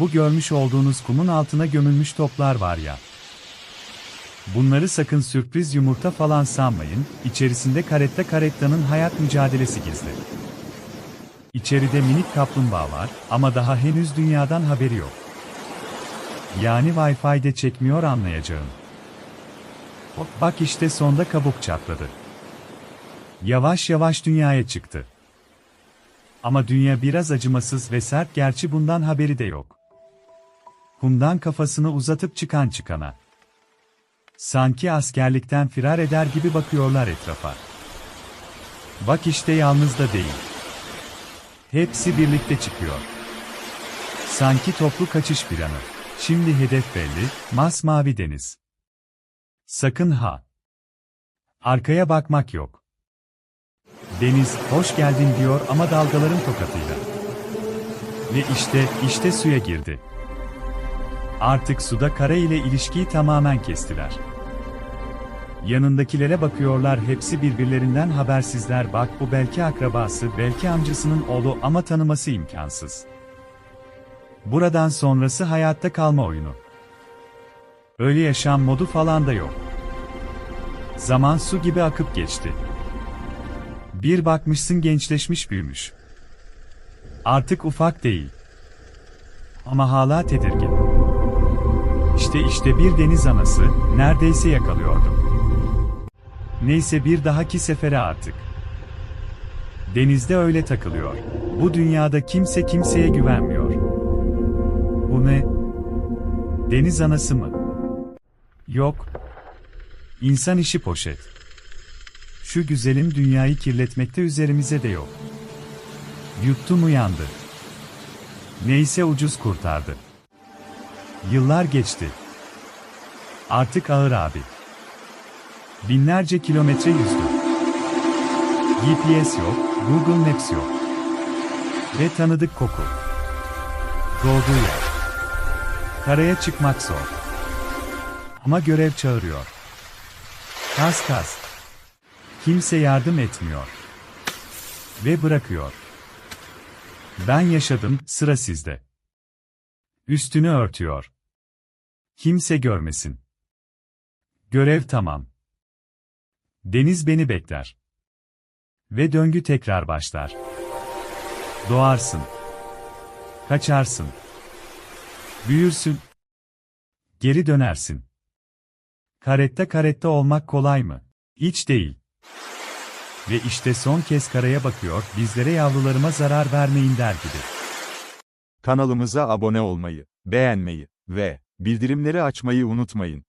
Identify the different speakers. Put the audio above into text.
Speaker 1: Bu görmüş olduğunuz kumun altına gömülmüş toplar var ya. Bunları sakın sürpriz yumurta falan sanmayın, içerisinde karetta karettanın hayat mücadelesi gizli. İçeride minik kaplumbağa var ama daha henüz dünyadan haberi yok. Yani Wi-Fi'de çekmiyor anlayacağım. Bak işte sonda kabuk çatladı. Yavaş yavaş dünyaya çıktı. Ama dünya biraz acımasız ve sert gerçi bundan haberi de yok. Kumdan kafasını uzatıp çıkan çıkana. Sanki askerlikten firar eder gibi bakıyorlar etrafa. Bak işte yalnız da değil. Hepsi birlikte çıkıyor. Sanki toplu kaçış planı. Şimdi hedef belli, masmavi deniz. Sakın ha. Arkaya bakmak yok. Deniz, hoş geldin diyor ama dalgaların tokatıyla. Ve işte, işte suya girdi. Artık suda kara ile ilişkiyi tamamen kestiler. Yanındakilere bakıyorlar hepsi birbirlerinden habersizler bak bu belki akrabası belki amcasının oğlu ama tanıması imkansız. Buradan sonrası hayatta kalma oyunu. Öyle yaşam modu falan da yok. Zaman su gibi akıp geçti. Bir bakmışsın gençleşmiş büyümüş. Artık ufak değil. Ama hala tedirgin. İşte işte bir deniz anası, neredeyse yakalıyordum. Neyse bir dahaki sefere artık. Denizde öyle takılıyor. Bu dünyada kimse kimseye güvenmiyor. Bu ne? Deniz anası mı? Yok. İnsan işi poşet. Şu güzelim dünyayı kirletmekte üzerimize de yok. Yuttum uyandı. Neyse ucuz kurtardı. Yıllar geçti. Artık ağır abi. Binlerce kilometre yüzdü. GPS yok, Google Maps yok. Ve tanıdık koku. Doğduğu yer. Karaya çıkmak zor. Ama görev çağırıyor. Kas kas. Kimse yardım etmiyor. Ve bırakıyor. Ben yaşadım, sıra sizde. Üstünü örtüyor. Kimse görmesin. Görev tamam. Deniz beni bekler. Ve döngü tekrar başlar. Doğarsın. Kaçarsın. Büyürsün. Geri dönersin. Karetta karetta olmak kolay mı? Hiç değil. Ve işte son kez karaya bakıyor, bizlere yavrularıma zarar vermeyin der gibi.
Speaker 2: Kanalımıza abone olmayı, beğenmeyi ve bildirimleri açmayı unutmayın.